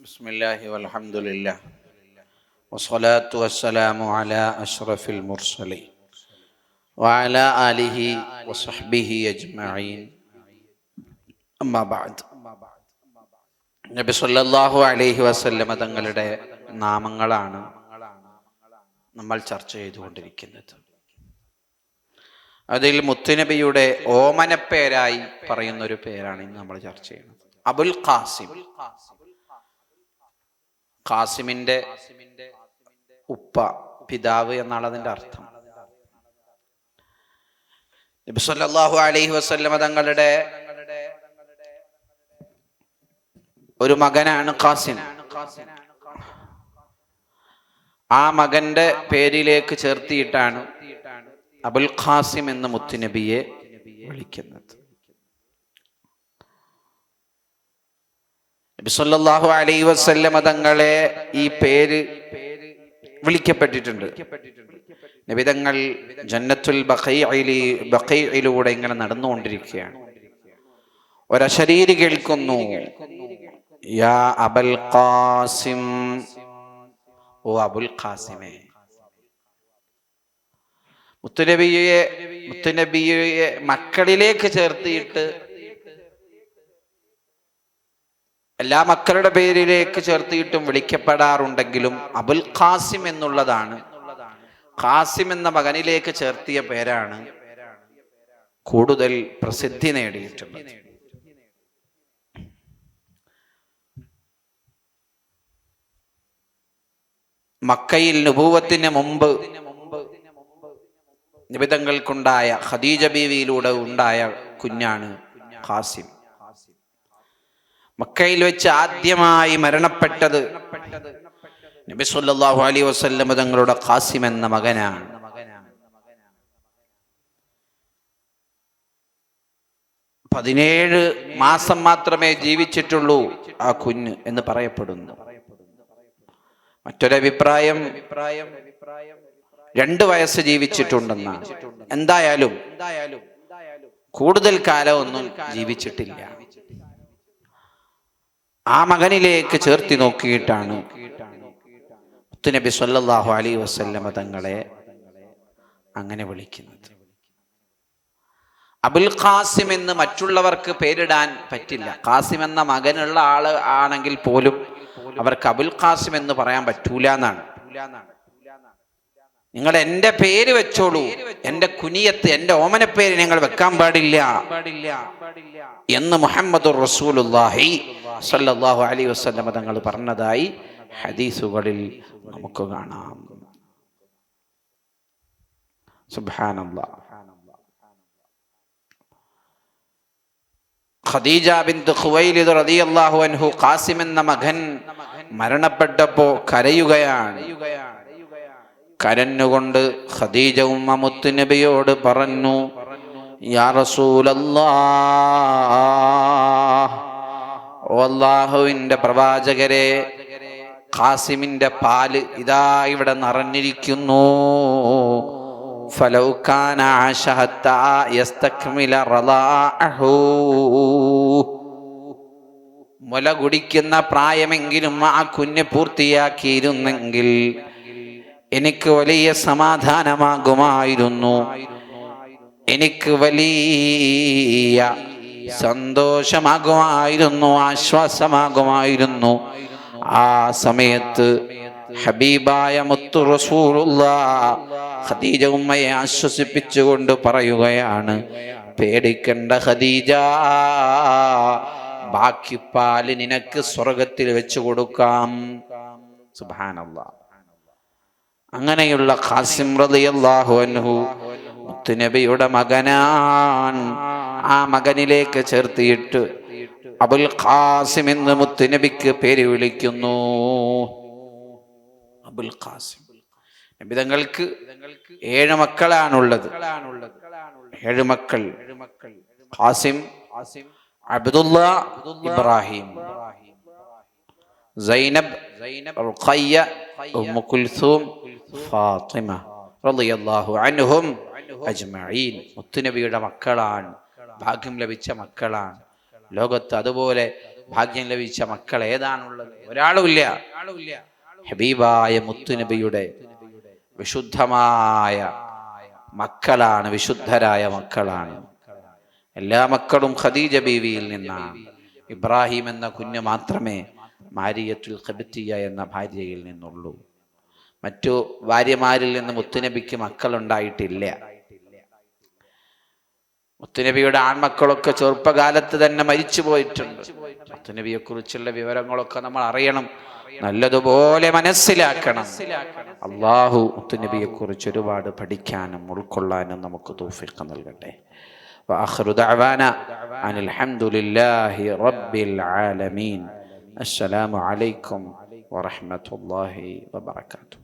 بسم الله والحمد لله والصلاة والسلام على أشرف المرسلين وعلى آله وصحبه أجمعين أما بعد നബി സല്ലല്ലാഹു അലൈഹി വസല്ലമ തങ്ങളുടെ നാമങ്ങളാണ് നമ്മൾ ചർച്ച ചെയ്തുകൊണ്ടിരിക്കുന്നത് അതിൽ മുത്തുനബിയുടെ ഓമനപ്പേരായി പറയുന്ന ഒരു പേരാണ് ഇന്ന് നമ്മൾ ചർച്ച ചെയ്യുന്നത് അബുൽ ഖാസിം ഖാസിമിന്റെ ഉപ്പ പിതാവ് എന്നാണ് അതിന്റെ അർത്ഥം. നബി സല്ലല്ലാഹു അലൈഹി വസല്ലമ തങ്ങളുടെ ഒരു മകനാണ് ഖാസിം. ആ മകന്റെ പേരിലേക്ക് ചേർത്തിയിട്ടാണ് അബുൽ ഖാസിം എന്ന മുത്തുനബിയെ വിളിക്കുന്നത്. നബി അലൈ വസല്ലമ തങ്ങളെ ഈ പേര് വിളിക്കപ്പെട്ടിട്ടുണ്ട്. നിബിതങ്ങൾ ജന്നത്തുൽ ബഖീഇലൂടെ ഇങ്ങനെ നടന്നുകൊണ്ടിരിക്കുകയാണ്. ഒരശരീരി കേൾക്കുന്നു. യാ അബൽ ഖാസിം ഓ അബുൽ ഖാസിമേ. മുത്തുനബിയെ മുത്തുനബിയെ മക്കളിലേക്ക് ചേർത്തിയിട്ട് എല്ലാ മക്കളുടെ പേരിലേക്ക് ചേർത്തിയിട്ടും വിളിക്കപ്പെടാറുണ്ടെങ്കിലും അബുൽ ഖാസിം എന്നുള്ളതാണ്. ഖാസിം എന്ന മകനിലേക്ക് ചേർത്തിയ പേരാണ് കൂടുതൽ പ്രസിദ്ധി നേടിയിട്ടുള്ളത്. മക്കയിൽ നുപൂവത്തിന് മുമ്പ് നിബിതങ്ങൾക്കുണ്ടായ ഖദീജ ബീവിയിലൂടെ ഉണ്ടായ കുഞ്ഞാണ് ഖാസിം. മക്കയിൽ വെച്ച് ആദ്യമായി മരണപ്പെട്ടത് നബി സല്ലല്ലാഹു അലൈഹി വസല്ലം തങ്ങളുടെ ഖാസിം എന്ന മകനാണ്. പതിനേഴ് മാസം മാത്രമേ ജീവിച്ചിട്ടുള്ളൂ ആ കുഞ്ഞ് എന്ന് പറയപ്പെടുന്നു. മറ്റൊരഭിപ്രായം രണ്ട് വയസ്സ് ജീവിച്ചിട്ടുണ്ടെന്നാണ്. എന്തായാലും കൂടുതൽ കാലമൊന്നും ജീവിച്ചിട്ടില്ല. ആ മകനിലേക്ക് ചേർത്തി നോക്കിയിട്ടാണ് മുത്തുനബി സല്ലല്ലാഹു അലൈഹി വസല്ലമ തങ്ങളെ അങ്ങനെ വിളിക്കുന്നത്. അബുൽ ഖാസിം എന്ന് മറ്റുള്ളവർക്ക് പേരിടാൻ പറ്റില്ല. ഖാസിം എന്ന മകനുള്ള ആൾ ആണെങ്കിൽ പോലും അവർക്ക് അബുൽ ഖാസിം എന്ന് പറയാൻ പറ്റൂല എന്നാണ്. നിങ്ങൾ എന്റെ പേര് വെച്ചോളൂ. എന്റെ കുനിയത്ത് എന്റെ ഓമനപ്പേര് നിങ്ങൾ വെക്കാൻ പാടില്ല. എന്ന് മുഹമ്മദ് റസൂലുല്ലാഹി സല്ലല്ലാഹു അലൈഹി വസ്ലമ തങ്ങൾ പറഞ്ഞതായി ഹദീസുകളിൽ നമുക്ക് കാണാം. സുബ്ഹാനല്ലാഹ് ഖദീജ ബിന്ത് ഖുവൈലിദ് റളിയല്ലാഹു അൻഹു ഖാസിം എന്ന മകൻ മരണപ്പെട്ടപ്പോ കരയുകയാണ്. കരഞ്ഞുകൊണ്ട് ഖദീജ ഉമ്മ മുത്തുനബിയോട് പറഞ്ഞു യാ റസൂലല്ലാഹ് ഓല്ലാഹുവിന്റെ പ്രവാചകരെ ഖാസിമിന്റെ പാൽ ഇതാ ഇവിടെ നിറഞ്ഞിരിക്കുന്നു. മുല കുടിക്കുന്ന പ്രായമെങ്കിലും ആ കുഞ്ഞ് പൂർത്തിയാക്കിയിരുന്നെങ്കിൽ എനിക്ക് വലിയ സമാധാനമാകുമായിരുന്നു. എനിക്ക് വലിയ സന്തോഷമാകുമായിരുന്നു ആശ്വാസമാകുമായിരുന്നു. ആ സമയത്ത് ഹബീബായ മുത്തു റസൂലുള്ള ഖദീജ ഉമ്മയെ ആശ്വസിപ്പിച്ചുകൊണ്ട് പറയുകയാണ് പേടിക്കണ്ട ഖദീജ ബാക്കി പാൽ നിനക്ക് സ്വർഗത്തിൽ വെച്ചു കൊടുക്കാം. സുഭാനുള്ള അങ്ങനെയുള്ള ഖാസിം റളിയല്ലാഹു അൻഹു മുത്തുനബിയുടെ മകനാൻ ആ മകനിലേക്ക് ചേർത്തിയിട്ട് അബുൽ ഖാസിം എന്ന് മുത്തുനബിക്ക് പേര് വിളിക്കുന്നു. അബുൽ ഖാസിം. നബിതങ്ങൾക്ക് ഏഴ് മക്കളാണുള്ളത്. ഏഴ് മക്കൾ. ഖാസിം അബ്ദുല്ല ഇബ്രാഹിം. സൈനബ് റുഖയ്യ ഉമ്മു കുൽസൂം ഫാത്തിമ റളിയല്ലാഹു അൻഹും. അജ്മഈൻ മുത്തുനബിയുടെ മക്കളാണ്. ഭാഗ്യം ലഭിച്ച മക്കളാണ്. ലോകത്ത് അതുപോലെ ഭാഗ്യം ലഭിച്ച മക്കൾ ഏതാണുള്ളത്? ഒരാളുമില്ല. ഹബീബായ മുത്തുനബിയുടെ വിശുദ്ധമായ മക്കളാണ് വിശുദ്ധരായ മക്കളാണ്. എല്ലാ മക്കളും ഖദീജ ബീവിയിൽ നിന്നാണ്. ഇബ്രാഹിം എന്ന കുഞ്ഞ് മാത്രമേ മാരിയത്തുൽ ഖബത്തിയ എന്ന ഭാര്യയിൽ നിന്നുള്ളൂ. മറ്റു ഭാര്യമാരിൽ നിന്ന് മുത്തുനബിക്ക് മക്കളുണ്ടായിട്ടില്ല. മുത്തുനബിയുടെ ആൺമക്കളൊക്കെ ചെറുപ്പകാലത്ത് തന്നെ മരിച്ചു പോയിട്ടുണ്ട് മുത്തുനബിയെ കുറിച്ചുള്ള വിവരങ്ങളൊക്കെ നമ്മൾ അറിയണം നല്ലതുപോലെ മനസ്സിലാക്കണം അള്ളാഹു മുത്തുനബിയെ കുറിച്ച് ഒരുപാട് പഠിക്കാനും ഉൾക്കൊള്ളാനും നമുക്ക് തൗഫീഖ് നൽകട്ടെ وآخر دعوانا أن الحمد لله رب العالمين السلام عليكم ورحمة الله وبركاته